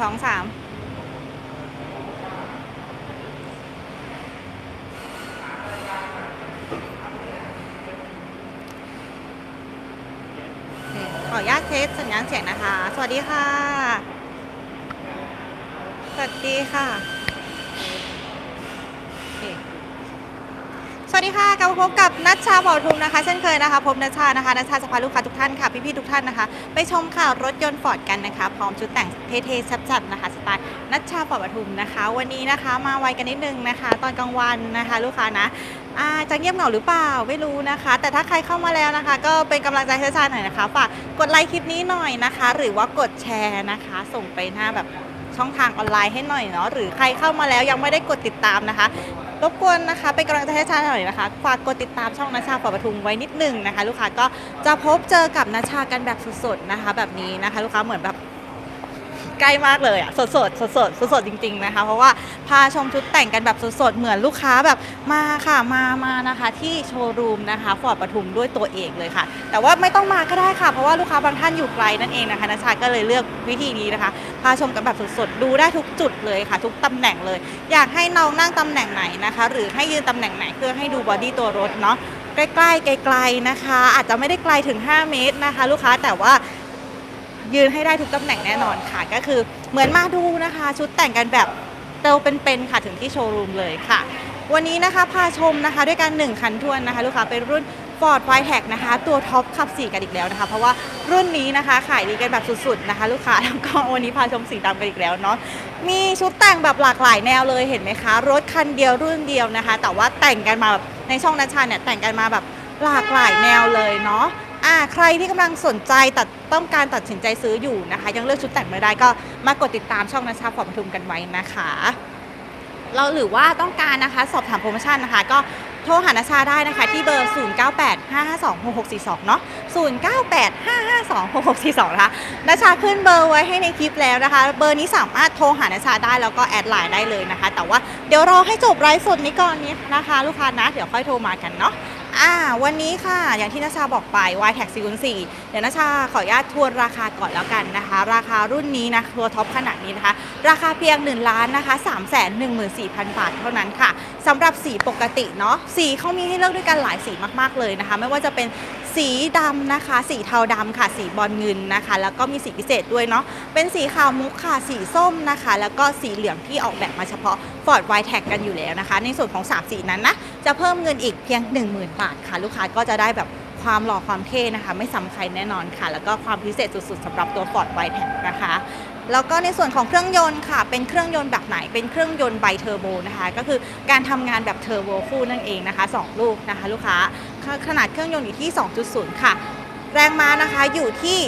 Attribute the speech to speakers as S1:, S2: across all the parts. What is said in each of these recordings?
S1: สองสามขออนุญาตเทสสัญญาณเสียงนะคะ สวัสดีค่ะ สวัสดีค่ะโอเคส วัสดีค่ะกลับมาพบกับนัชชาบ่อทุมนะคะเช่นเคยนะคะพบนัชชานะคะนัชชาจะพาลูกค้าทุกท่านค่ะพี่ๆทุกท่านนะคะ ไปชมข่าวรถยนต์ฟอร์ดกันนะคะพร้อมชุดแต่งเท่ๆแซ่บๆนะคะสไตล์นัชชาบ่อทุมนะคะ วันนี้นะคะมาไวกันนิดนึงนะคะ ตอนกลางวันนะคะ ลูกค้านะาจะเงียบเหงาหรือเปล่าไม่รู้นะคะ แต่ถ้าใครเข้ามาแล้วนะคะ ก็เป็นกำลังใจให้นัชชาหน่อยนะคะฝากกดไลค์คลิปนี้หน่อยนะคะ หรือว่ากดแชร์นะคะ ส่งไปหน้าแบบช่องทางออนไลน์ให้หน่อยเนาะหรือใครเข้ามาแล้วยังไม่ได้กดติดตามนะคะ รบกวนนะคะเป็นกำลังใจให้ชาหน่อยนะคะฝากกดติดตามช่องนาชาปอปทุมไว้นิดหนึงนะคะ ลูกค้าก็จะพบเจอกับนาชากันแบบสดๆนะคะ แบบนี้นะคะ ลูกค้าเหมือนแบบ ใกล้มากเลยอะสดๆสดๆสดสดจริง ๆนะคะ เพราะว่าพาชมชุดแต่งกันแบบสดๆเหมือนลูกค้าแบบมาค่ะมามานะคะ ที่โชว์รูมนะคะฟอร์ดปทุมด้วยตัวเองเลยค่ะ แต่ว่าไม่ต้องมาก็ได้ค่ะ เพราะว่าลูกค้าบางท่านอยู่ไกลนั่นเองนะคะนาชาก็เลยเลือกวิธีนี้นะคะ พาชมกันแบบสดๆดูได้ทุกจุดเลยค่ะ ทุกตำแหน่งเลย อยากให้น้องนั่งตำแหน่งไหนนะคะ หรือให้ยืนตำแหน่งไหนเพื่อให้ดูบอดี้ตัวรถเนาะใกล้ๆไกลๆนะคะ อาจจะไม่ได้ไกลถึง 5 เมตรนะคะ ลูกค้าแต่ว่า ยืนให้ได้ทุกตำแหน่งแน่นอนค่ะ ก็คือเหมือนมาดูนะคะ ชุดแต่งกันแบบเตาเป็นๆค่ะถึงที่โชว์รูมเลยค่ะ วันนี้นะคะพาชมนะคะด้วยกัน1คันทวนนะคะ ลูกค้าเป็นรุ่น Ford w i t e c นะคะ ตัวท็อปขับ 4 กันอีกแล้วนะคะ เพราะว่ารุ่นนี้นะคะขายดีกันแบบสุดๆนะคะ ลูกค้าแล้วก็วันนี้พาชมสีดำกันอีกแล้วเนาะมีชุดแต่งแบบหลากหลายแนวเลยเห็นไหมคะ รถคันเดียวรุ่นเดียวนะคะ แต่ว่าแต่งกันมาแบบในช่องนัชชาเนี่ยแต่งกันมาแบบหลากหลายแนวเลยเนาะ อ่าใครที่กำลังสนใจตัดต้องการตัดสินใจซื้ออยู่นะคะ ยังเลือกชุดแต่งไม่ได้ก็มากดติดตามช่องนัชชาฟอร์ปทุมกันไว้นะคะเราหรือว่าต้องการนะคะสอบถามโปรโมชั่นนะคะ ก็โทรหานาชาได้นะคะ ที่เบอร์ 0985526642 เนาะ0985526642 นะคะนาชาขึ้นเบอร์ไว้ให้ในคลิปแล้วนะคะ เบอร์นี้สามารถโทรหานาชาได้แล้วก็แอดไลน์ได้เลยนะคะ แต่ว่าเดี๋ยวรอให้จบไลฟ์สดนี้ก่อนนี้นะคะ ลูกค้านะ เดี๋ยวค่อยโทรมากันเนาะ อ่าวันนี้ค่ะ อย่างที่นาชาบอกไป y t a x 404เดี๋ยวนาชาขออนุญาตทวนราคาก่อนแล้วกันนะคะ ราคารุ่นนี้นะตัวท็อปขนาดนี้นะคะ ราคาเพียง 1 ล้านนะคะ3 1 4 0 0 0 บาทเท่านั้นค่ะสำหรับสีปกติเนาะสีเขามีให้เลือกด้วยกันหลายสีมากๆเลยนะคะ ไม่ว่าจะเป็นสีดำนะคะ สีเทาดำค่ะ สีบอลเงินนะคะ แล้วก็มีสีพิเศษด้วยเนาะเป็นสีขาวมุกค่ะ สีส้มนะคะ แล้วก็สีเหลืองที่ออกแบบมาเฉพาะ Ford w i t e c กันอยู่แล้วนะคะ ในส่วนของ 3 สีนั้นนะจะเพิ่มเงินอีกเพียง 10,000บาทค่ะ ลูกค้าก็จะได้แบบความหล่อความเท่นะคะ ไม่ซ้ำใครแน่นอนค่ะ แล้วก็ความพิเศษสุดๆสำหรับตัว Ford w i t e นะคะ แล้วก็ในส่วนของเครื่องยนต์ค่ะ เป็นเครื่องยนต์แบบไหนเป็นเครื่องยนต์ไบเทอร์โบนะคะ ก็คือการทำงานแบบเทอร์โบคู่นั่นเองนะคะ 2 ลูกนะคะ ลูกค้าขนาดเครื่องยนต์อยู่ที่ 2.0 ค่ะ แรงม้านะคะอยู่ที่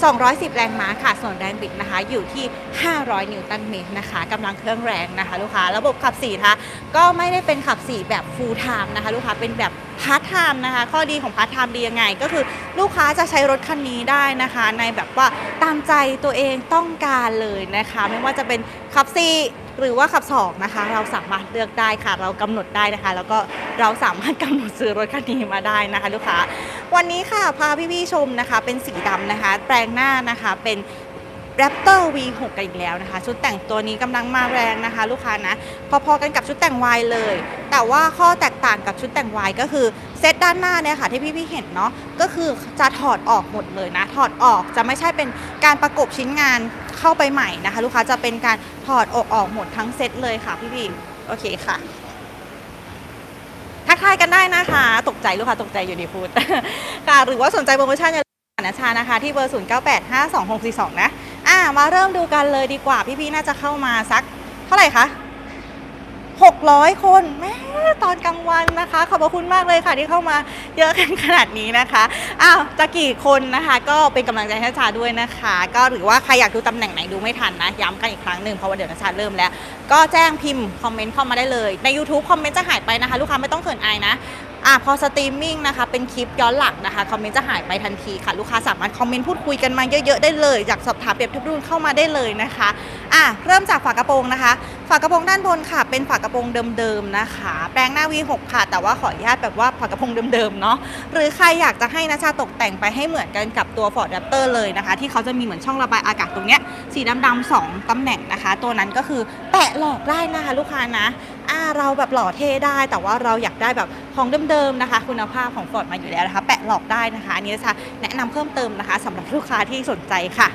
S1: 210 แรงม้าค่ะ ส่วนแรงบิดนะคะ อยู่ที่ 500 นิวตันเมตรนะคะกำลังเครื่องแรงนะคะ ลูกค้า ระบบขับ4นะคะ ก็ไม่ได้เป็นขับ 4 แบบ full time นะคะ ลูกค้า เป็นแบบพาร์ทไทม์นะคะ ข้อดีของพาร์ทไทม์ดียังไง ก็คือลูกค้าจะใช้รถคันนี้ได้นะคะ ในแบบว่าตามใจตัวเองต้องการเลยนะคะ ไม่ว่าจะเป็นขับ4 หรือว่าขับ2นะคะ เราสามารถเลือกได้ค่ะ เรากำหนดได้นะคะ แล้วก็เราสามารถกำหนดซื้อรถคันนี้มาได้นะคะ ลูกค้า วันนี้ค่ะพาพี่ๆชมนะคะ เป็นสีดำนะคะ แปลงหน้านะคะเป็น Raptor V6 กันอีกแล้วนะคะ ชุดแต่งตัวนี้กำลังมาแรงนะคะ ลูกค้านะ พอๆกันกับชุดแต่ง Y เลย แต่ว่าข้อแตกต่างกับชุดแต่ง Y ก็คือเซตด้านหน้าเนี่ยค่ะที่พี่ๆเห็นเนาะก็คือจะถอดออกหมดเลยนะ ถอดออกจะไม่ใช่เป็นการประกบชิ้นงานเข้าไปใหม่นะคะ ลูกค้าจะเป็นการถอดออกออกหมดทั้งเซตเลยค่ะพี่ๆโอเคค่ะทักทายกันได้นะคะ ตกใจลูกค้าตกใจอยู่ดีพูดค่ะหรือว่าสนใจโปรโมชั่นอย่าลืมหานะชานะคะ ที่เบอร์ 0 9 8 5 2 6 4 2 นะอ่า มาเริ่มดูกันเลยดีกว่า พี่ๆน่าจะเข้ามาสัก เท่าไหร่คะ600 คนแม่ตอนกลางวันนะคะ ขอบพระคุณมากเลยค่ะที่เข้ามาเยอะกันขนาดนี้นะคะอ้าวจะกี่คนนะคะ ก็เป็นกำลังใจให้ชาด้วยนะคะ ก็หรือว่าใครอยากดูตำแหน่งไหนดูไม่ทันนะ ย้ำกันอีกครั้งหนึ่งเพราะว่าเดี๋ยวนัชชาเริ่มแล้ว ก็แจ้งพิมพ์คอมเมนต์เข้ามาได้เลย ใน YouTube คอมเมนต์จะหายไปนะคะ ลูกค้าไม่ต้องเขินอายนะ อะพอสตรีมมิ่งนะคะเป็นคลิปย้อนหลังนะคะคอมเมนต์จะหายไปทันทีค่ะลูกค้าสามารถคอมเมนต์พูดคุยกันมาเยอะๆได้เลยอยากสอบถามเปรียบเทียบรุ่นเข้ามาได้เลยนะคะอะเริ่มจากฝากระโปรงนะคะ ฝากระโปรงด้านบนค่ะ เป็นฝากระโปรงเดิมๆนะคะ แปลงหน้า V6 ค่ะ แต่ว่าขออนุญาตแบบว่าฝากระโปรงเดิมๆเนาะหรือใครอยากจะให้นะชาตกแต่งไปให้เหมือนกันกับตัว Ford Raptor เลยนะคะ ที่เขาจะมีเหมือนช่องระบายอากาศตรงเนี้ยสีดำๆสองตำแหน่งนะคะ ตัวนั้นก็คือแปะหลอกได้นะคะลูกค้านะอ่าเราแบบหล่อเท่ได้ แต่ว่าเราอยากได้แบบของเดิมๆนะคะ คุณภาพของ Ford มาอยู่แล้วนะคะ แปะหลอกได้นะคะอันนี้นะชาแนะนำเพิ่มเติมนะคะสำหรับลูกค้าที่สนใจค่ะ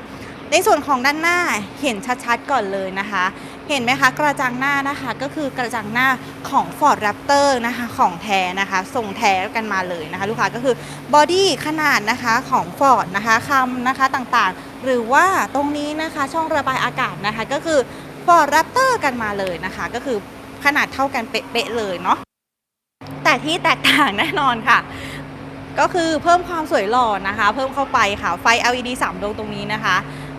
S1: ในส่วนของด้านหน้าเห็นชัดๆก่อนเลยนะคะ เห็นไหมคะ กระจังหน้านะคะก็คือกระจังหน้าของ Ford Raptor นะคะของแท้นะคะทรงแท้กันมาเลยนะคะ ลูกค้าก็คือบอดี้ขนาดนะคะของ Ford นะคะคำนะคะต่างๆ หรือว่าตรงนี้นะคะช่องระบายอากาศนะคะ ก็คือ Ford Raptor กันมาเลยนะคะ ก็คือขนาดเท่ากันเป๊ะๆเลยเนาะแต่ที่แตกต่างแน่นอนค่ะก็คือเพิ่มความสวยหล่อนะคะ เพิ่มเข้าไปค่ะไฟ LED 3ดวงตรงนี้นะคะ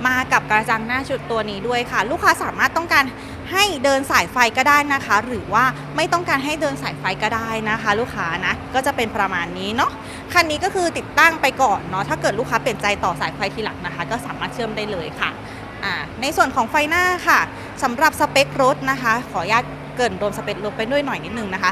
S1: มากับกระจังหน้าชุดตัวนี้ด้วยค่ะ ลูกค้าสามารถต้องการให้เดินสายไฟก็ได้นะคะ หรือว่าไม่ต้องการให้เดินสายไฟก็ได้นะคะ ลูกค้านะก็จะเป็นประมาณนี้เนาะคันนี้ก็คือติดตั้งไปก่อนเนาะถ้าเกิดลูกค้าเปลี่ยนใจต่อสายไฟทีหลังนะคะ ก็สามารถเชื่อมได้เลยค่ะในส่วนของไฟหน้าค่ะสำหรับสเปครถนะคะ ขออนุญาตเกินรวมสเปครถไปด้วยหน่อยนิดนึงนะคะ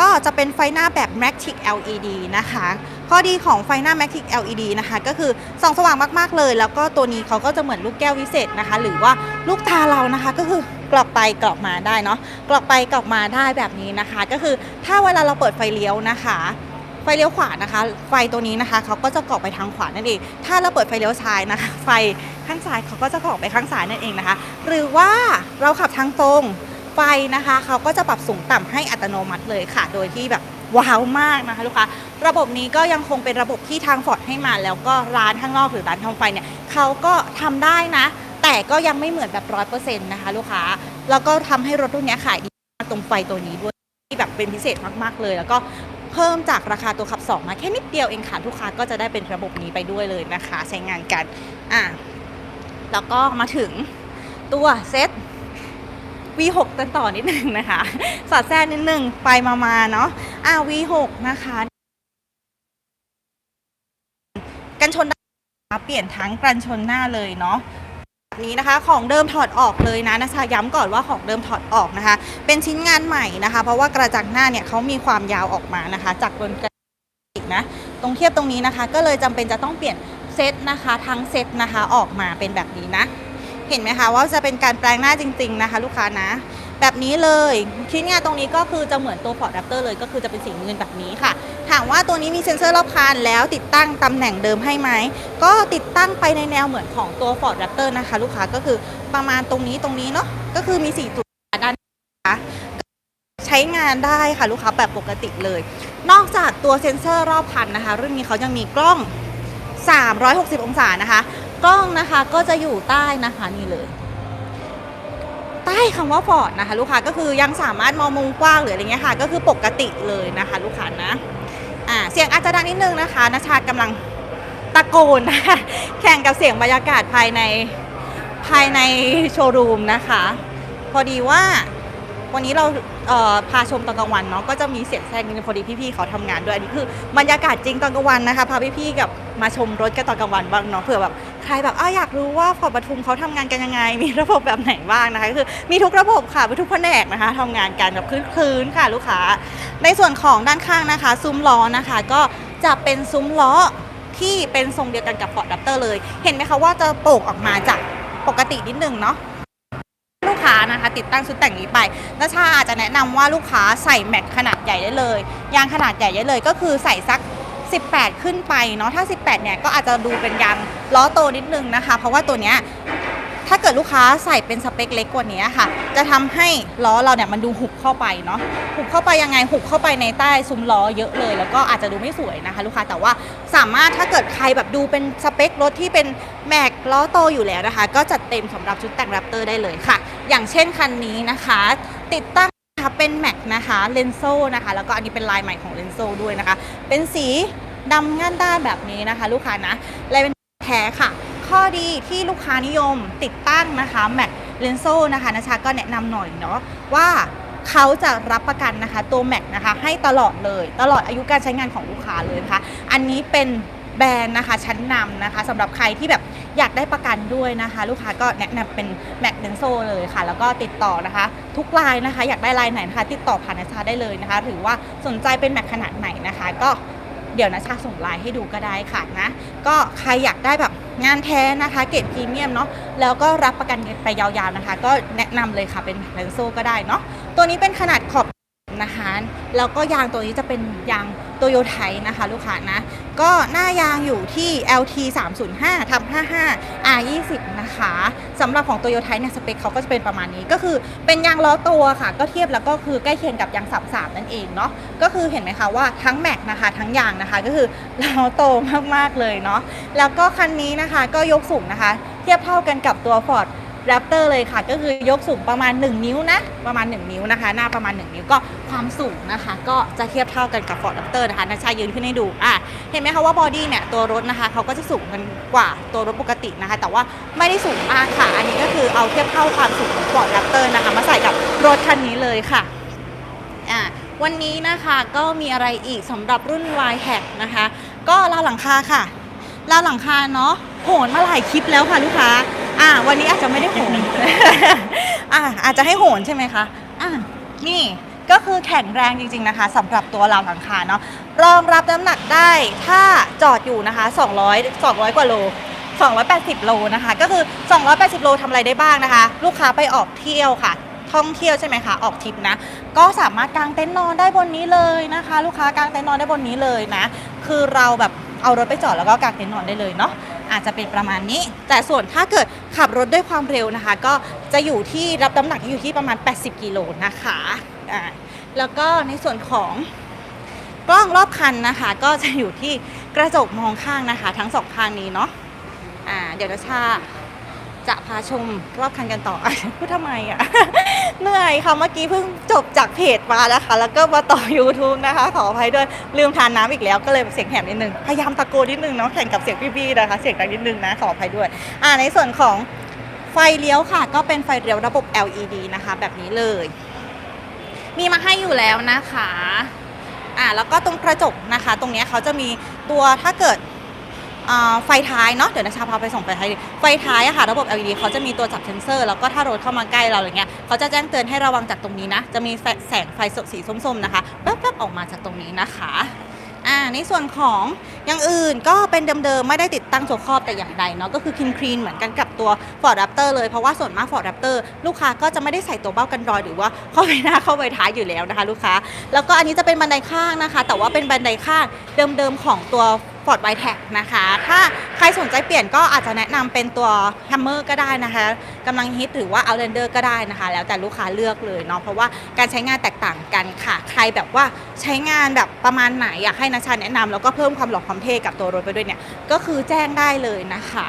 S1: ก็จะเป็นไฟหน้าแบบ Matic LED นะคะ ข้อดีของไฟหน้า Matic LED นะคะก็คือส่องสว่างมากๆเลย แล้วก็ตัวนี้เขาก็จะเหมือนลูกแก้ววิเศษนะคะ หรือว่าลูกตาเรานะคะก็คือกรอกไปกรอกมาได้เนาะกรอกไปกรอกมาได้แบบนี้นะคะ ก็คือถ้าเวลาเราเปิดไฟเลี้ยวนะคะไฟเลี้ยวขวานะคะ ไฟตัวนี้นะคะเขาก็จะกรอกไปทางขวานั่นเอง ถ้าเราเปิดไฟเลี้ยวซ้ายนะคะ ไฟข้างซ้ายเขาก็จะกรอกไปข้างซ้ายนั่นเองนะคะ หรือว่าเราขับทางตรงไฟนะคะเขาก็จะปรับสูงต่ำให้อัตโนมัติเลยค่ะ โดยที่แบบ ว้าวมากนะคะลูกค้าระบบนี้ก็ยังคงเป็นระบบที่ทางฟอร์ดให้มา แล้วก็ร้านข้างนอกหรือร้านทำไฟเนี่ยเขาก็ทำได้นะ แต่ก็ยังไม่เหมือนแบบร้อยเปอร์เซ็นต์นะคะลูกค้าแล้วก็ทำให้รถรุ่นนี้ขายดีมากตรงไฟตัวนี้ด้วยที่แบบเป็นพิเศษมากๆเลย แล้วก็เพิ่มจากราคาตัวขับ 2 มาแค่นิดเดียวเองค่ะลูกค้าก็จะได้เป็นระบบนี้ไปด้วยเลยนะคะ ใช้งานกันอะแล้วก็มาถึงตัวเซ็ต V6 กันต่อนิดนึงนะคะ สอดแทรกนิดนึงไปมามาเนาะอ่า V6 นะคะ กันชนเปลี่ยนทั้งกันชนหน้าเลยเนาะแบบนี้นะคะของเดิมถอดออกเลยนะนะคะย้ำก่อนว่าของเดิมถอดออกนะคะ เป็นชิ้นงานใหม่นะคะ เพราะว่ากระจังหน้าเนี่ยเขามีความยาวออกมานะคะ จากบนกระอีกนะตรงเทียบตรงนี้นะคะ ก็เลยจำเป็นจะต้องเปลี่ยนเซตนะคะ ทั้งเซตนะคะออกมาเป็นแบบนี้นะ เห็นไหมคะว่าจะเป็นการแปลงหน้าจริง ๆ นะคะ ลูกค้านะ แบบนี้เลยชิ้นงานตรงนี้ก็คือจะเหมือนตัว Ford Raptor เลยก็คือจะเป็นสีเงินแบบนี้ค่ะ ถามว่าตัวนี้มีเซ็นเซอร์รอบคันแล้วติดตั้งตำแหน่งเดิมให้ไหมก็ติดตั้งไปในแนวเหมือนของตัว Ford Raptor นะคะ ลูกค้าก็คือประมาณตรงนี้ตรงนี้เนาะก็คือมี4จุดด้านนะคะใช้งานได้ค่ะลูกค้าแบบปกติเลย นอกจากตัวเซ็นเซอร์รอบคันนะคะ รุ่นนี้เขายังมีกล้อง 360 องศานะคะ กล้องนะคะก็จะอยู่ใต้นะคะนี่เลย ใต้คำว่าฟอร์ดนะคะลูกค้าก็คือยังสามารถมองมุมกว้างหรืออะไรเงี้ยค่ะ ก็คือปกติเลยนะคะ ลูกค้านะอ่าเสียงอาจจะดังนิดนึงนะคะนชากำลังตะโกนนะคะแข่งกับเสียงบรรยากาศภายในภายในโชว์รูมนะคะ พอดีว่าวันนี้เรา พาชมตอนกลางวันเนาะก็จะมีเสียงแทรกนิดนึงพอดีพี่ๆเขาทำงานด้วยอันนี้คือบรรยากาศจริงตอนกลางวันนะคะพาพี่ๆกับมาชมรถกันตอนกลางวันบ้างเนาะเผื่อแบบใครแบบอ้าอยากรู้ว่าฟอร์ปทุมเขาทำงานกันยังไง มีระบบแบบไหนบ้างนะคะคือมีทุกระบบค่ะมีทุกแผนกนะคะทำงานกันแบบคืนๆค่ะลูกค้า ในส่วนของด้านข้างนะคะ ซุ้มล้อนะคะ ก็จะเป็นซุ้มล้อที่เป็นทรงเดียวกันกับ Ford Raptor เลย เห็นไหมคะว่าจะโป่งออกมาจากปกตินิดนึงเนาะ ค้านะคะ ติดตั้งชุดแต่งนี้ไปนัชชาอาจจะแนะนำว่าลูกค้าใส่แม็กขนาดใหญ่ได้เลย ยางขนาดใหญ่ได้เลยก็คือใส่สัก 18 ขึ้นไปเนาะถ้า 18เนี่ยก็อาจจะดูเป็นยางล้อโตนิดนึงนะคะ เพราะว่าตัวเนี้ย ถ้าเกิดลูกค้าใส่เป็นสเปคเล็กกว่านี้ค่ะ จะทำให้ล้อเราเนี่ยมันดูหุบเข้าไปเนาะหุบเข้าไปยังไงหุบเข้าไปในใต้ซุ้มล้อเยอะเลย แล้วก็อาจจะดูไม่สวยนะคะ ลูกค้าแต่ว่าสามารถถ้าเกิดใครแบบดูเป็นสเปครถที่เป็นแม็กล้อโตอยู่แล้วนะคะ ก็จัดเต็มสำหรับชุดแต่งแรปเตอร์ได้เลยค่ะ อย่างเช่นคันนี้นะคะ ติดตั้งนะคะเป็นแม็กนะคะเลนโซนะคะ แล้วก็อันนี้เป็นลายใหม่ของเลนโซด้วยนะคะ เป็นสีดำง่านด้านแบบนี้นะคะ ลูกค้านะลายเป็นแท้ค่ะ ข้อดีที่ลูกค้านิยมติดตั้งนะคะแม็กเลนโซนะคะนะชาก็แนะนำหน่อยเนาะว่าเขาจะรับประกันนะคะตัวแม็กนะคะให้ตลอดเลย ตลอดอายุการใช้งานของลูกค้าเลยนะคะอันนี้เป็นแบรนด์นะคะชั้นนำนะคะสำหรับใครที่แบบอยากได้ประกันด้วยนะคะ ลูกค้าก็แนะนำเป็นแม็กเดนโซเลยค่ะ แล้วก็ติดต่อนะคะ ทุกไลน์นะคะ อยากได้ไลน์ไหนนะคะ ติดต่อผ่านนาชาได้เลยนะคะหรือว่าสนใจเป็นแม็กขนาดไหนนะคะ ก็เดี๋ยวนาชาส่งไลน์ให้ดูก็ได้ค่ะนะก็ใครอยากได้แบบ งานแท้นะคะ เกรดพรีเมียมเนาะแล้วก็รับประกันไปยาวๆนะคะ ก็แนะนำเลยค่ะเป็นแผงโซ่ก็ได้เนาะตัวนี้เป็นขนาดขอบ นะคะแล้วก็ยางตัวนี้จะเป็นยางโตโยไทนะคะลูกค้านะก็หน้ายางอยู่ที่ LT 305ทับ55 R 20นะคะสำหรับของโตโยไทเนี่ยสเปคเขาก็จะเป็นประมาณนี้ก็คือเป็นยางล้อตัวค่ะ ก็เทียบแล้วก็คือใกล้เคียงกับยาง33นั่นเองเนาะก็คือเห็นไหมคะว่าทั้งแม็กนะคะทั้งยางนะคะก็คือล้อโตมากๆเลยเนาะแล้วก็คันนี้นะคะก็ยกสูงนะคะ เทียบเท่ากันกับตัว Ford แรปเตอร์เลยค่ะ ก็คือยกสูงประมาณ 1 นิ้วนะ ประมาณ 1 นิ้วนะคะ หน้าประมาณ 1 นิ้วก็ความสูงนะคะ ก็จะเทียบเท่ากันกับ Ford Raptor นะคะนาชายืนขึ้นให้ดูอะเห็นไหมคะว่าบอดี้เนี่ยตัวรถนะคะเขาก็จะสูงกันกว่าตัวรถปกตินะคะ แต่ว่าไม่ได้สูงมากค่ะ อันนี้ก็คือเอาเทียบเท่าความสูงของ Ford Raptor นะคะ มาใส่กับรถคันนี้เลยค่ะอะวันนี้นะคะก็มีอะไรอีกสำหรับรุ่น y h a c นะคะ ก็ราวหลังคาค่ะราวหลังคาเนาะโหนมาหลายคลิปแล้วค่ะลูกค้า อะวันนี้อาจจะไม่ได้โหนอะอาจจะให้โหนใช่ไหมคะอะนี่ก็คือแข็งแรงจริง ๆนะคะสำหรับตัวราวหลังคาเนาะรองรับน้ำหนักได้ถ้าจอดอยู่นะคะ 200 200 กว่าโล 280 โลนะคะ ก็คือ 280 โลทำอะไรได้บ้างนะคะ ลูกค้าไปออกเที่ยวค่ะ ท่องเที่ยวใช่ไหมคะ ออกทริปนะ ก็สามารถกางเต็นท์นอนได้บนนี้เลยนะคะ ลูกค้ากางเต็นท์นอนได้บนนี้เลยนะ คือเราแบบเอารถไปจอดแล้วก็กางเต็นท์นอนได้เลยเนาะ อาจจะเป็นประมาณนี้ แต่ส่วนถ้าเกิดขับรถด้วยความเร็วนะคะ ก็จะอยู่ที่รับน้ำหนักอยู่ที่ประมาณ 80 กิโลนะคะอ่าแล้วก็ในส่วนของกล้องรอบคันนะคะ ก็จะอยู่ที่กระจกมองข้างนะคะ ทั้งสองข้างนี้เนาะอ่าเดี๋ยวนะชาจะพาชมรอบคันกันต่อพูดทำไมอะ เหนื่อยค่ะ เมื่อกี้เพิ่งจบจากเพจมานะคะ แล้วก็มาต่อ YouTube นะคะ ขออภัยด้วยลืมทานน้ำอีกแล้วก็เลยเสียงแหบนิดนึง พยายามตะโกนนิดนึงเนาะแข่งกับเสียงพี่ๆนะคะ เสียงดังนิดนึงนะขออภัยด้วย อ่าในส่วนของไฟเลี้ยวค่ะ ก็เป็นไฟเลี้ยวระบบ LED นะคะ แบบนี้เลย มีมาให้อยู่แล้วนะคะอ่าแล้วก็ตรงกระจกนะคะ ตรงเนี้ยเขาจะมีตัวถ้าเกิด อ่าไฟท้ายเนาะเดี๋ยวนะชาพาไปส่งไฟท้ายดิไฟท้ายอะค่ะระบบ LED เขาจะมีตัวจับเซนเซอร์ แล้วก็ถ้ารถเข้ามาใกล้เราอย่างเงี้ยเขาจะแจ้งเตือนให้ระวังจากตรงนี้นะ จะมีแสแสงไฟสีส้มๆนะคะแป๊บๆออกมาจากตรงนี้นะคะอ่าในส่วนของอย่างอื่นก็เป็นเดิมๆ ไม่ได้ติดตั้งโชว์ครอบแต่อย่างใดเนาะก็คือคลีนคลีนเหมือนกันกับตัว Ford Raptor เลย เพราะว่าส่วนมาก Ford Raptor ลูกค้าก็จะไม่ได้ใส่ตัวเบ้ากันรอยหรือว่าเข้าไปหน้าเข้าไปท้ายอยู่แล้วนะคะ ลูกค้า แล้วก็อันนี้จะเป็นบันไดข้างนะคะ แต่ว่าเป็นบันไดข้างเดิมๆของตัว Ford w i t e c นะคะ ถ้าใครสนใจเปลี่ยนก็อาจจะแนะนำเป็นตัว Hammer ก็ได้นะคะกำลังฮิตหรือว่า Outlander ก็ได้นะคะ แล้วแต่ลูกค้าเลือกเลยเนาะเพราะว่าการใช้งานแตกต่างกันค่ะ ใครแบบว่าใช้งานแบบประมาณไหนอยากให้นาชาแนะนำแล้วก็เพิ่มความหล่อความเท่กับตัวรถไปด้วยเนี่ยก็คือแจ้งได้เลยนะคะ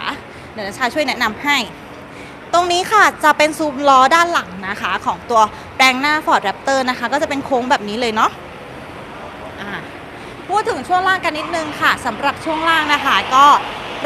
S1: เดี๋ยวนาชาช่วยแนะนำให้ตรงนี้ค่ะจะเป็นซูมล้อด้านหลังนะคะของตัวแปลงหน้า Ford Raptor นะคะ ก็จะเป็นโค้งแบบนี้เลยเนาะอ่า พูดถึงช่วงล่างกันนิดนึงค่ะสำหรับช่วงล่างนะคะ ก็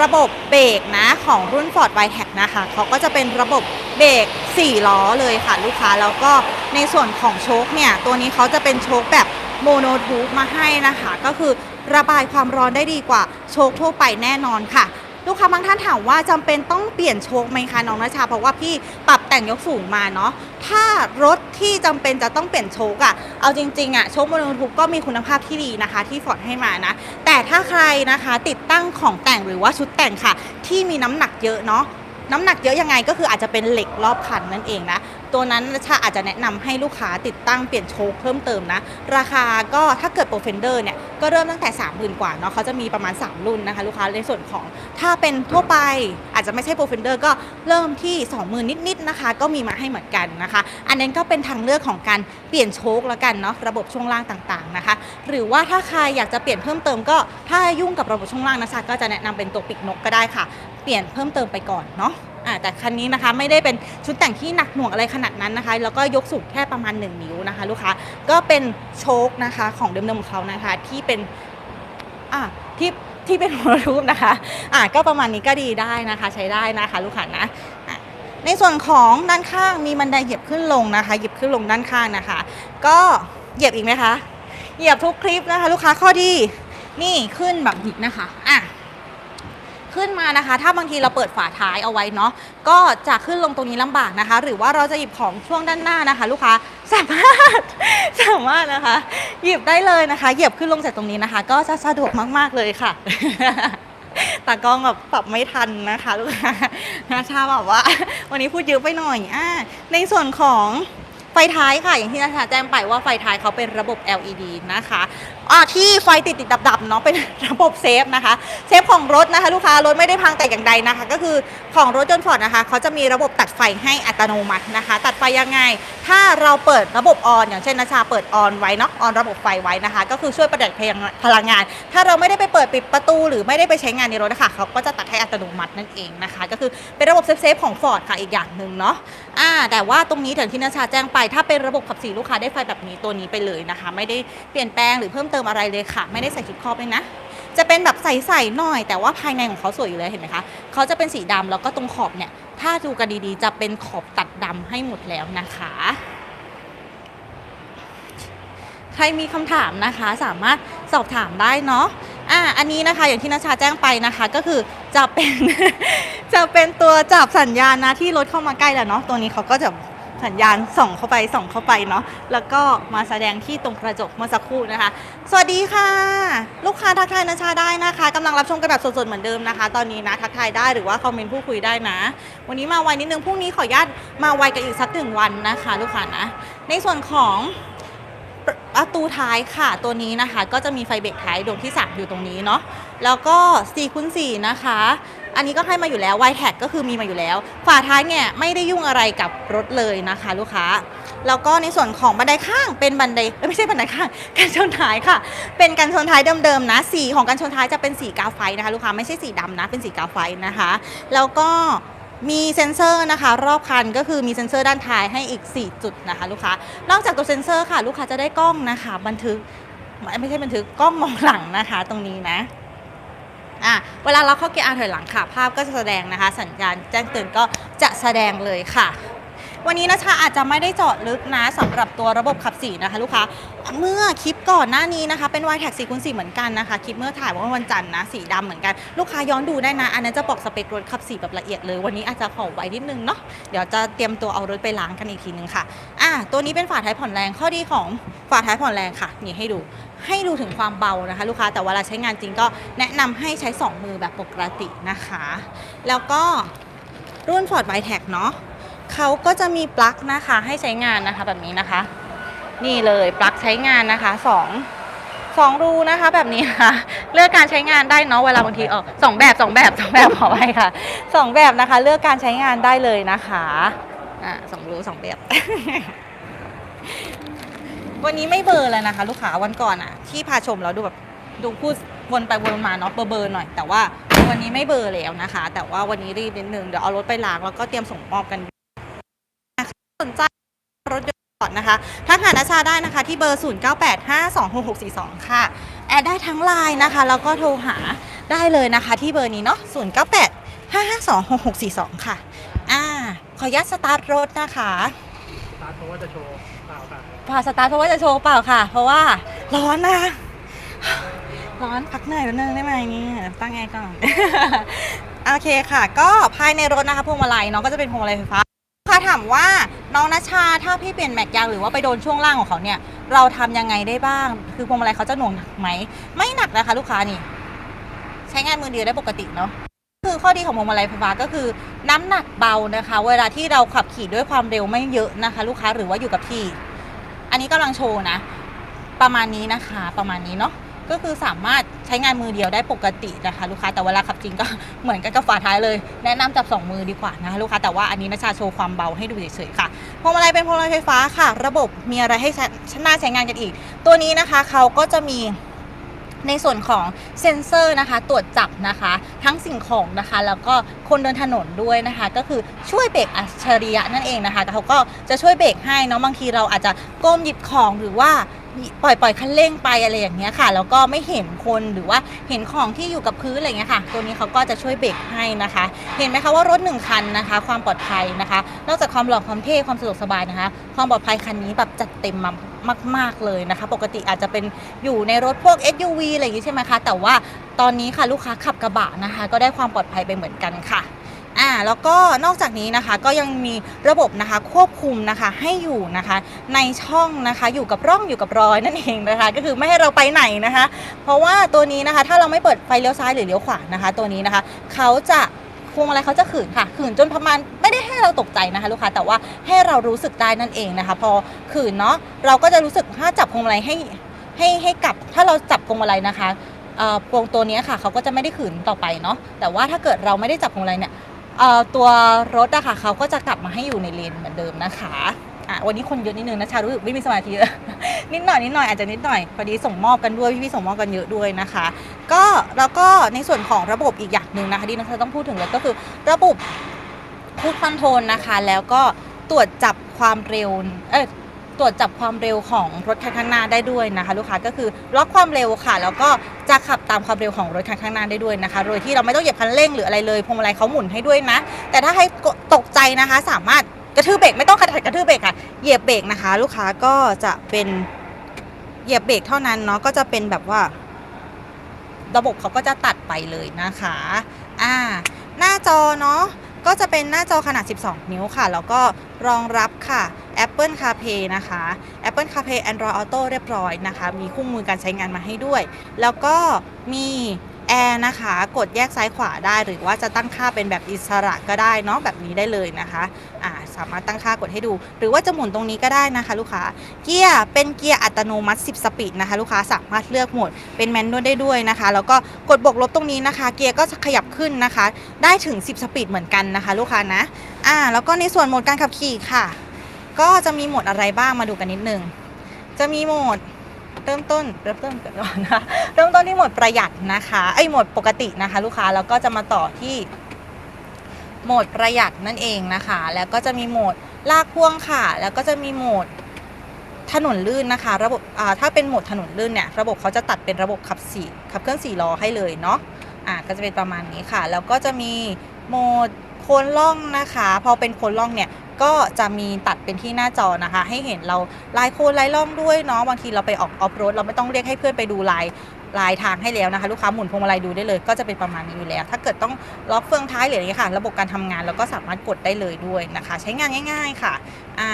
S1: ระบบเบรกนะของรุ่น Ford w i t e c นะคะเขาก็จะเป็นระบบเบรก4 ล้อเลยค่ะลูกค้าแล้วก็ในส่วนของโชคเนี่ย ตัวนี้เขาจะเป็นโชคแบบโมโนทูบมาให้นะคะ ก็คือระบายความร้อนได้ดีกว่าโชคทั่วไปแน่นอนค่ะ ลูกค้าบางท่านถามว่าจำเป็นต้องเปลี่ยนโชคไหมคะน้องนาชา เพราะว่าพี่ปรับแต่งยกสูงมาเนาะ ถ้ารถที่จำเป็นจะต้องเปลี่ยนโชคอะเอาจริงๆอะโชคโมโนทูบก็มีคุณภาพที่ดีนะคะ ที่ฟอร์ดให้มานะ แต่ถ้าใครนะคะติดตั้งของแต่งหรือว่าชุดแต่งค่ะ ที่มีน้ำหนักเยอะเนาะน้ำหนักเยอะยังไงก็คืออาจจะเป็นเหล็กรอบคันนั่นเองนะ ตัวนั้นชาอาจจะแนะนำให้ลูกค้าติดตั้งเปลี่ยนโชคเพิ่มเติมนะ ราคาก็ถ้าเกิดโปรเฟนเดอร์เนี่ย ก็เริ่มตั้งแต่ 30,000 กว่าเนาะเขาจะมีประมาณ 3 รุ่นนะคะลูกค้าในส่วนของถ้าเป็นทั่วไปอาจจะไม่ใช่โปรเฟนเดอร์ก็เริ่มที่ 20,000 นิดๆนะคะ ก็มีมาให้เหมือนกันนะคะ อันนั้นก็เป็นทางเลือกของการเปลี่ยนโชคแล้วกันเนาะระบบช่วงล่างต่างๆนะคะ หรือว่าถ้าใครอยากจะเปลี่ยนเพิ่มเติมก็ถ้ายุ่งกับระบบช่วงล่างนะคะก็จะแนะนำเป็นตัวปีกนกก็ได้ค่ะ เปลี่ยนเพิ่มเติมไปก่อนเนาะ อ่าแต่คันนี้นะคะไม่ได้เป็นชุดแต่งที่หนักหน่วงอะไรขนาดนั้นนะคะ แล้วก็ยกสูงแค่ประมาณ 1 นิ้วนะคะ ลูกค้าก็เป็นโชคนะคะของเดิมๆของเขานะคะ ที่เป็นอ่าที่ที่เป็นโมโนทูบนะคะอ่าก็ประมาณนี้ก็ดีได้นะคะ ใช้ได้นะคะ ลูกค้านะในส่วนของด้านข้างมีบันไดเหยียบขึ้นลงนะคะเหยียบขึ้นลงด้านข้างนะคะ ก็เหยียบอีกไหมคะเหยียบทุกคลิปนะคะ ลูกค้าข้อดีนี่ขึ้นแบบหยิกนะคะ ขึ้นมานะคะ ถ้าบางทีเราเปิดฝาท้ายเอาไว้เนาะก็จะขึ้นลงตรงนี้ลำบากนะคะ หรือว่าเราจะหยิบของช่วงด้านหน้านะคะ ลูกค้าสามารถสามารถนะคะ หยิบได้เลยนะคะ เหยียบขึ้นลงจากตรงนี้นะคะ ก็จะสะดวกมากๆเลยค่ะตากล้องแบบปรับไม่ทันนะคะลูกค้านาชาบอกว่า วันนี้พูดเยอะไปหน่อยอ่าในส่วนของไฟท้ายค่ะ อย่างที่นาชาแจ้งไปว่าไฟท้ายเขาเป็นระบบ LED นะคะ อ่าที่ไฟติดติดดับๆเนาะเป็น ระบบเซฟนะคะ เซฟของรถนะคะ ลูกค้ารถไม่ได้พังแต่อย่างใดนะคะ ก็คือของรถยนต์ฟอร์ดนะคะเขาจะมีระบบตัดไฟให้อัตโนมัตินะคะ ตัดไฟยังไง ถ้าเราเปิดระบบออนอย่างเช่นนาชาเปิดออนไว้เนาะออนระบบไฟไว้นะคะ ก็คือช่วยประหยัดพลังงาน ถ้าเราไม่ได้ไปเปิดปิดประตู หรือไม่ได้ไปใช้งานในรถนะคะเขาก็จะตัดให้อัตโนมัตินั่นเองนะคะ ก็คือเป็นระบบเซฟๆของ Ford ค่ะอีกอย่างหนึ่งเนาะอ่าแต่ว่าตรงนี้อย่างที่นาชาแจ้งไป ถ้าเป็นระบบขับสีลูกค้าได้ไฟแบบนี้ตัวนี้ไปเลยนะคะ ไม่ได้เปลี่ยนแปลงหรือเพิ่มเติมอะไรเลยค่ะ ไม่ได้ใส่ชุดครอบเลยนะ จะเป็นแบบใสๆหน่อย แต่ว่าภายในของเขาสวยอยู่เลยเห็นไหมคะเขาจะเป็นสีดำแล้วก็ตรงขอบเนี่ย ถ้าดูกันดีๆ จะเป็นขอบตัดดำให้หมดแล้วนะคะ ใครมีคำถามนะคะสามารถสอบถามได้เนาะอ่าอันนี้นะคะอย่างที่นาชาแจ้งไปนะคะก็คือจะเป็นจะเป็นตัวจับสัญญาณนะที่รถเข้ามาใกล้แล้วเนาะตัวนี้เขาก็จะ สัญญาณส่องเข้าไปส่องเข้าไปเนาะแล้วก็มาแสดงที่ตรงกระจกเมื่อสักครู่นะคะ สวัสดีค่ะ ลูกค้าทักทายนาชาได้นะคะกำลังรับชมกันแบบสดๆเหมือนเดิมนะคะ ตอนนี้นะทักทายได้หรือว่าคอมเมนต์พูดคุยได้นะ วันนี้มาไวนิดนึงพรุ่งนี้ขออนุญาตมาไวกันอีกสักหนึ่งวันนะคะ ลูกค้านะ ในส่วนของประตูท้ายค่ะตัวนี้นะคะ ก็จะมีไฟเบรกท้ายดวงที่3อยู่ตรงนี้เนาะแล้วก็4คูณ4นะคะ อันนี้ก็ให้มาอยู่แล้ว y t a g ก็คือมีมาอยู่แล้ว ฝาท้ายเนี่ยไม่ได้ยุ่งอะไรกับรถเลยนะคะ ลูกค้า แล้วก็ในส่วนของบันไดข้างเป็นบันไดไม่ใช่บันไดข้างกันชนท้ายค่ะ เป็นกันชนท้ายเดิมๆนะสีของกันชนท้ายจะเป็นสีกาไฟนะคะ ลูกค้าไม่ใช่สีดำนะเป็นสีกาไฟนะคะ แล้วก็มีเซ็นเซอร์นะคะ รอบคันก็คือมีเซ็นเซอร์ด้านท้ายให้อีก 4 จุดนะคะ ลูกค้านอกจากตัวเซ็นเซอร์ค่ะ ลูกค้าจะได้กล้องนะคะ บันทึกไม่ใช่บันทึกกล้องมองหลังนะคะ ตรงนี้นะ อะเวลาเราเข้าเกียร์อาถอยหลังค่ะ ภาพก็จะแสดงนะคะ สัญญาณแจ้งเตือนก็จะแสดงเลยค่ะ วันนี้นะคะอาจจะไม่ได้เจาะลึกนะสำหรับตัวระบบขับสีนะคะลูกค้าเมื่อคลิปก่อนหน้านี้นะคะ เป็น y t a g 4คูณ4เหมือนกันนะคะ คลิปเมื่อถ่ายวันวันจันทร์นะสีดำเหมือนกัน ลูกค้าย้อนดูได้นะ อันนั้นจะบอกสเปครถขับสีแบบละเอียดเลย วันนี้อาจจะขอไว้นิดนึงเนาะเดี๋ยวจะเตรียมตัวเอารถไปล้างกันอีกทีนึงค่ะอะตัวนี้เป็นฝาท้ายผ่อนแรงข้อดีของฝาท้ายผ่อนแรงค่ะนี่ให้ดู ให้ดูถึงความเบานะคะ ลูกค้าแต่เวลาใช้งานจริงก็แนะนำให้ใช้ 2 มือแบบปกตินะคะ แล้วก็รุ่น Ford v i t e c เนาะเขาก็จะมีปลั๊กนะคะให้ใช้งานนะคะแบบนี้นะคะ นี่เลยปลั๊กใช้งานนะคะสองสองรูนะคะแบบนี้ค่ะเลือกการใช้งานได้เนาะเวลาบางทีออกสองแบบสองแบบสองแบบขอไปค่ะสองแบบนะคะ เลือกการใช้งานได้เลยนะคะอ่าสองรูสองแบบ วันนี้ไม่เบอร์แล้วนะคะ ลูกค้าวันก่อนอะที่พาชมแล้วดูแบบดูพูดวนไปวนมาเนาะเบลอเบอร์หน่อย แต่ว่าวันนี้ไม่เบอร์แล้วนะคะ แต่ว่าวันนี้รีบนิดนึงเดี๋ยวเอารถไปล้างแล้วก็เตรียมส่งมอบกันสนใจรถยนต์ก่อนนะคะทักหานาชาได้นะคะที่เบอร์ 0985266642 ค่ะ แอดได้ทั้งไลน์นะคะ แล้วก็โทรหาได้เลยนะคะที่เบอร์นี้เนาะ0985526642 ค่ะ อ่า ขออนุญาตสตาร์ทรถนะคะ
S2: ร์ทเพราะว่าจะโชว์เปล่าแบบ
S1: พาสตาร์ทเพราะว่าจะโชว์เปล่าค่ะ เพราะว่าร้อนนะ ร้อนพักเหนื่อยแป๊บนึงได้ไหมนี่ตั้งแอร์ก่อน โอเคค่ะ ก็ภายในรถนะคะพวงมาลัยเน้องก็จะเป็นพวงมาลัยไฟฟ้าค่ะถามว่าน้องนชาถ้าพี่เปลี่ยนแม็กยางหรือว่าไปโดนช่วงล่างของเขาเนี่ย เราทำยังไงได้บ้าง คือพวงมาลัยเขาจะหน่วงหนักไหม ไม่หนักนะคะ ลูกค้านี่ ใช้งานมือเดียวได้ปกติเนาะ คือข้อดีของพวงมาลัยไฟฟ้าก็คือน้ำหนักเบานะคะ เวลาที่เราขับขี่ด้วยความเร็วไม่เยอะนะคะ ลูกค้าหรือว่าอยู่กับที่ อันนี้กำลังโชว์นะ ประมาณนี้นะคะประมาณนี้เนาะก็คือสามารถใช้งานมือเดียวได้ปกตินะคะ ลูกค้าแต่เวลาขับจริงก็เหมือนกันกับฝาท้ายเลย แนะนำจับสองมือดีกว่านะคะลูกค้าแต่ว่าอันนี้นะชาโชว์ความเบาให้ดูเฉยๆค่ะพวงมาลัยเป็นพวงมาลัยไฟฟ้าค่ะ ระบบมีอะไรให้ชน่าใช้งานกันอีก ตัวนี้นะคะเขาก็จะมี ในส่วนของเซ็นเซอร์นะคะ ตรวจจับนะคะ ทั้งสิ่งของนะคะ แล้วก็คนเดินถนนด้วยนะคะ ก็คือช่วยเบรกอัจฉริยะนั่นเองนะคะแต่เขาก็จะช่วยเบรกให้เนาะบางทีเราอาจจะก้มหยิบของหรือว่า ปล่อยปล่อยคันเร่งไปอะไรอย่างเงี้ยค่ะแล้วก็ไม่เห็นคนหรือว่าเห็นของที่อยู่กับพื้นอะไรเงี้ยค่ะ ตัวนี้เขาก็จะช่วยเบรกให้นะคะ เห็นไหมคะว่ารถหนึ่งคันนะคะ ความปลอดภัยนะคะ นอกจากความหล่อความเท่ความสะดวกสบายนะคะ ความปลอดภัยคันนี้แบบจัดเต็มมามากๆเลยนะคะ ปกติอาจจะเป็นอยู่ในรถพวก SUV อะไรอย่างงี้ใช่ไหมคะแต่ว่าตอนนี้ค่ะลูกค้าขับกระบะนะคะ ก็ได้ความปลอดภัยไปเหมือนกันค่ะ อ่าแล้วก็นอกจากนี้นะคะก็ยังมีระบบนะคะควบคุมนะคะให้อยู่นะคะ ในช่องนะคะอยู่กับร่องอยู่กับรอยนั่นเองนะคะ ก็คือไม่ให้เราไปไหนนะคะ เพราะว่าตัวนี้นะคะถ้าเราไม่เปิดไฟเลี้ยวซ้ายหรือเลี้ยวขวานะคะ ตัวนี้นะคะเขาจะพวงมาลัยเขาจะขืนค่ะขืนจนประมาณไม่ได้ให้เราตกใจนะคะลูกค้าแต่ว่าให้เรารู้สึกได้นั่นเองนะคะ พอขืนเนาะเราก็จะรู้สึกถ้าจับพวงมาลัยให้ให้ให้กลับถ้าเราจับพวงมาลัยนะคะเอ่อพวงตัวนี้ค่ะเขาก็จะไม่ได้ขืนต่อไปเนาะแต่ว่าถ้าเกิดเราไม่ได้จับพวงมาลัยเนี่ย เอ่อตัวรถอะค่ะเขาก็จะกลับมาให้อยู่ในเลนเหมือนเดิมนะคะอะวันนี้คนเยอะนิดนึงนะชารู้สึกไม่มีสมาธิ นิดหน่อยนิดหน่อยอาจจะนิดหน่อยพอดีส่งมอบกันด้วยพี่ๆส่งมอบกันเยอะด้วยนะคะ ก็แล้วก็ในส่วนของระบบอีกอย่างหนึ่งนะคะที่นักต้องพูดถึงเลยก็คือ ระบบคูดคอนโทรลนะคะ แล้วก็ตรวจจับความเร็วเอย ตรวจจับความเร็วของรถคันข้างหน้าได้ด้วยนะคะ ลูกค้าก็คือล็อกความเร็วค่ะ แล้วก็จะขับตามความเร็วของรถคันข้างหน้าได้ด้วยนะคะ โดยที่เราไม่ต้องเหยียบคันเร่งหรืออะไรเลยพวงมาลัยเขาหมุนให้ด้วยนะ แต่ถ้าให้ตกใจนะคะ สามารถกระทืบเบรกไม่ต้องขัดกระทืบเบรกค่ะเหยียบเบรกนะคะ ลูกค้าก็จะเป็นเหยียบเบรกเท่านั้นเนาะก็จะเป็นแบบว่า ระบบเขาก็จะตัดไปเลยนะคะ อ่า หน้าจอเนาะ ก็จะเป็นหน้าจอขนาด 12 นิ้วค่ะ แล้วก็รองรับค่ะ Apple CarPlay นะคะ Apple CarPlay Android Auto เรียบร้อยนะคะ มีคู่มือการใช้งานมาให้ด้วย แล้วก็มี แอร์นะคะ กดแยกซ้ายขวาได้ หรือว่าจะตั้งค่าเป็นแบบอิสระก็ได้เนาะแบบนี้ได้เลยนะคะอ่าสามารถตั้งค่ากดให้ดู หรือว่าจะหมุนตรงนี้ก็ได้นะคะ ลูกค้าเกียร์เป็นเกียร์อัตโนมัติ 10 สปีดนะคะ ลูกค้าสามารถเลือกโหมดเป็นแมนนวลได้ด้วยนะคะ แล้วก็กดบวกลบตรงนี้นะคะ เกียร์ก็จะขยับขึ้นนะคะ ได้ถึง 10 สปีดเหมือนกันนะคะ ลูกค้านะอ่าแล้วก็ในส่วนโหมดการขับขี่ค่ะ ก็จะมีโหมดอะไรบ้างมาดูกันนิดนึงจะมีโหมด เริ่มต้นเริ่มต้นก่อนนะคะเริ่มต้นที่โหมดประหยัดนะคะไอยโหมดปกตินะคะ ลูกค้าแล้วก็จะมาต่อที่โหมดประหยัดนั่นเองนะคะ แล้วก็จะมีโหมดลากพ่วงค่ะ แล้วก็จะมีโหมดถนนลื่นนะคะ ระบบถ้าเป็นโหมดถนนลื่นเนี่ยระบบเขาจะตัดเป็นระบบขับสี่ขับเคลื่อนสี่ล้อให้เลยเนาะอ่าก็จะเป็นประมาณนี้ค่ะ แล้วก็จะมีโหมดโคนล่องนะคะ พอเป็นโคนล่องเนี่ย ก็จะมีตัดเป็นที่หน้าจอนะคะ ให้เห็นเราลายโคนลายล่องด้วยเนาะบางทีเราไปออกออฟโรดเราไม่ต้องเรียกให้เพื่อนไปดูลายลายทางให้แล้วนะคะ ลูกค้าหมุนพวงมาลัยดูได้เลย ก็จะเป็นประมาณนี้อยู่แล้ว ถ้าเกิดต้องล็อกเฟืองท้ายหรืออะไรอย่านี้ค่ะ ระบบการทำงานเราก็สามารถกดได้เลยด้วยนะคะ ใช้งานง่าย ๆค่ะอ่า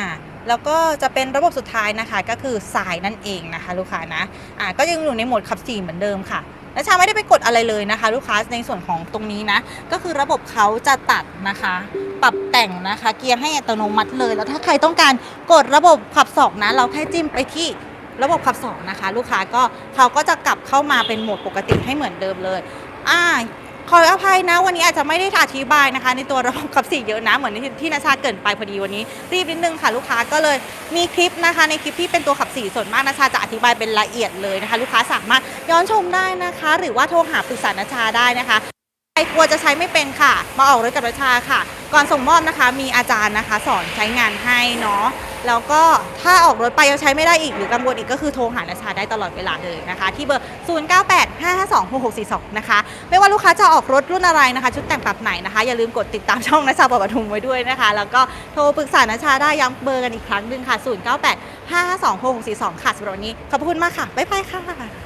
S1: แล้วก็จะเป็นระบบสุดท้ายนะคะก็คือสายนั่นเองนะคะ ลูกค้านะอ่าก็ยังอยู่ในโหมดขับสี่เหมือนเดิมค่ะ และชาไม่ได้ไปกดอะไรเลยนะคะ ลูกค้าในส่วนของตรงนี้นะ ก็คือระบบเขาจะตัดนะคะ ปรับแต่งนะคะ เกียร์ให้อัตโนมัติเลย แล้วถ้าใครต้องการกดระบบขับสองนะ เราแค่จิ้มไปที่ระบบขับสองนะคะ ลูกค้าก็เขาก็จะกลับเข้ามาเป็นโหมดปกติให้เหมือนเดิมเลยอ่า ขออภัยนะ วันนี้อาจจะไม่ได้อธิบายนะคะ ในตัวระบบขับสี่เยอะนะเหมือนที่ที่นาชาเกินไปพอดีวันนี้ รีบนิดนึงค่ะลูกค้าก็เลยมีคลิปนะคะ ในคลิปที่เป็นตัวขับสี่ส่วนมากนาชาจะอธิบายเป็นละเอียดเลยนะคะ ลูกค้าสามารถย้อนชมได้นะคะ หรือว่าโทรหาปรึกษานาชาได้นะคะ ใครกลัวจะใช้ไม่เป็นค่ะ มาออกรถกับราชาค่ะ ก่อนส่งมอบนะคะ มีอาจารย์นะคะ สอนใช้งานให้เนาะ แล้วก็ถ้าออกรถไปยังใช้ไม่ได้อีกหรือกังวลอีกก็คือโทรหานาชาได้ตลอดเวลาเลยนะคะ ที่เบอร์ 0985526642 นะคะ ไม่ว่าลูกค้าจะออกรถรุ่นอะไรนะคะ ชุดแต่งแบบไหนนะคะ อย่าลืมกดติดตามช่องนาชาปปทุมไว้ด้วยนะคะ แล้วก็โทรปรึกษานาชาได้ย้ำเบอร์กันอีกครั้งหนึ่งค่ะ 0985526642 ค่ะสำหรับวันนี้ขอบคุณมากค่ะบ๊ายบายค่ะ